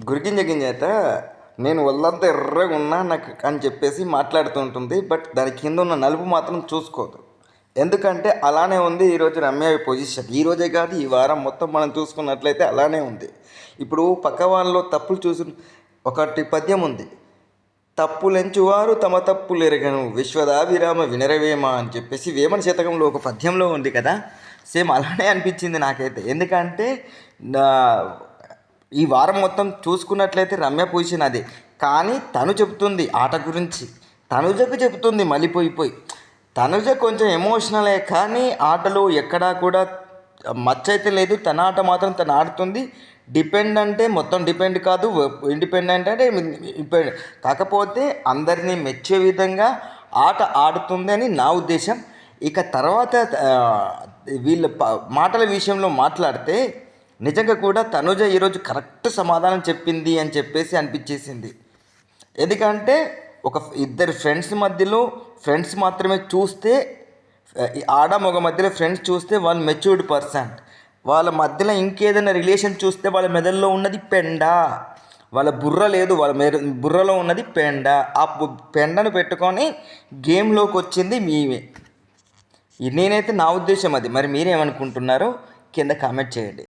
గురిగింజ గింజత నేను ఒళ్ళంతా ఎర్రగా ఉన్నా నాకు అని చెప్పేసి మాట్లాడుతుంటుంది బట్ దాని కింద ఉన్న నలుపు మాత్రం చూసుకోదు. ఎందుకంటే అలానే ఉంది ఈరోజు రమ్య పొజిషన్. ఈరోజే కాదు ఈ వారం మొత్తం మనం చూసుకున్నట్లయితే అలానే ఉంది. ఇప్పుడు పక్క వాళ్ళలో తప్పులు చూసి ఒకటి పద్యం ఉంది. తప్పులెంచువారు తమ తప్పులు ఎరగను విశ్వదావిరామ వినరవేమ అని చెప్పేసి వేమన శతకంలో ఒక పద్యంలో ఉంది కదా. సేమ్ అలానే అనిపించింది నాకైతే. ఎందుకంటే నా ఈ వారం మొత్తం చూసుకున్నట్లయితే రమ్య పొజిషన్ అదే కానీ తను చెబుతుంది ఆట గురించి. తనుజకు చెబుతుంది మలిపోయిపోయి తనుజ కొంచెం ఎమోషనలే కానీ ఆటలో ఎక్కడా కూడా మచ్చైతే లేదు. తన ఆట మాత్రం తను ఆడుతుంది. డిపెండ్ అంటే మొత్తం డిపెండ్ కాదు. ఇండిపెండెంట్ అంటే కాకపోతే అందరినీ మెచ్చే విధంగా ఆట ఆడుతుంది అని నా ఉద్దేశం. ఇక తర్వాత వీళ్ళ మాటల విషయంలో మాట్లాడితే నిజంగా కూడా తనుజ ఈరోజు కరెక్ట్ సమాధానం చెప్పింది అని చెప్పేసి అనిపించేసింది. ఎందుకంటే ఒక ఇద్దరు ఫ్రెండ్స్ మధ్యలో ఫ్రెండ్స్ మాత్రమే చూస్తే ఆడ మగ మధ్యలో ఫ్రెండ్స్ చూస్తే వాళ్ళు మెచ్యూర్డ్ పర్సన్ వాళ్ళ మధ్యలో ఇంకేదైనా రిలేషన్ చూస్తే వాళ్ళ మెదడులో ఉన్నది పెండ. వాళ్ళ బుర్ర లేదు వాళ్ళ మెర బుర్రలో ఉన్నది పెండ. ఆ పెండను పెట్టుకొని గేమ్లోకి వచ్చింది మేమే. నేనైతే నా ఉద్దేశం అది. మరి మీరేమనుకుంటున్నారో కింద కామెంట్ చేయండి.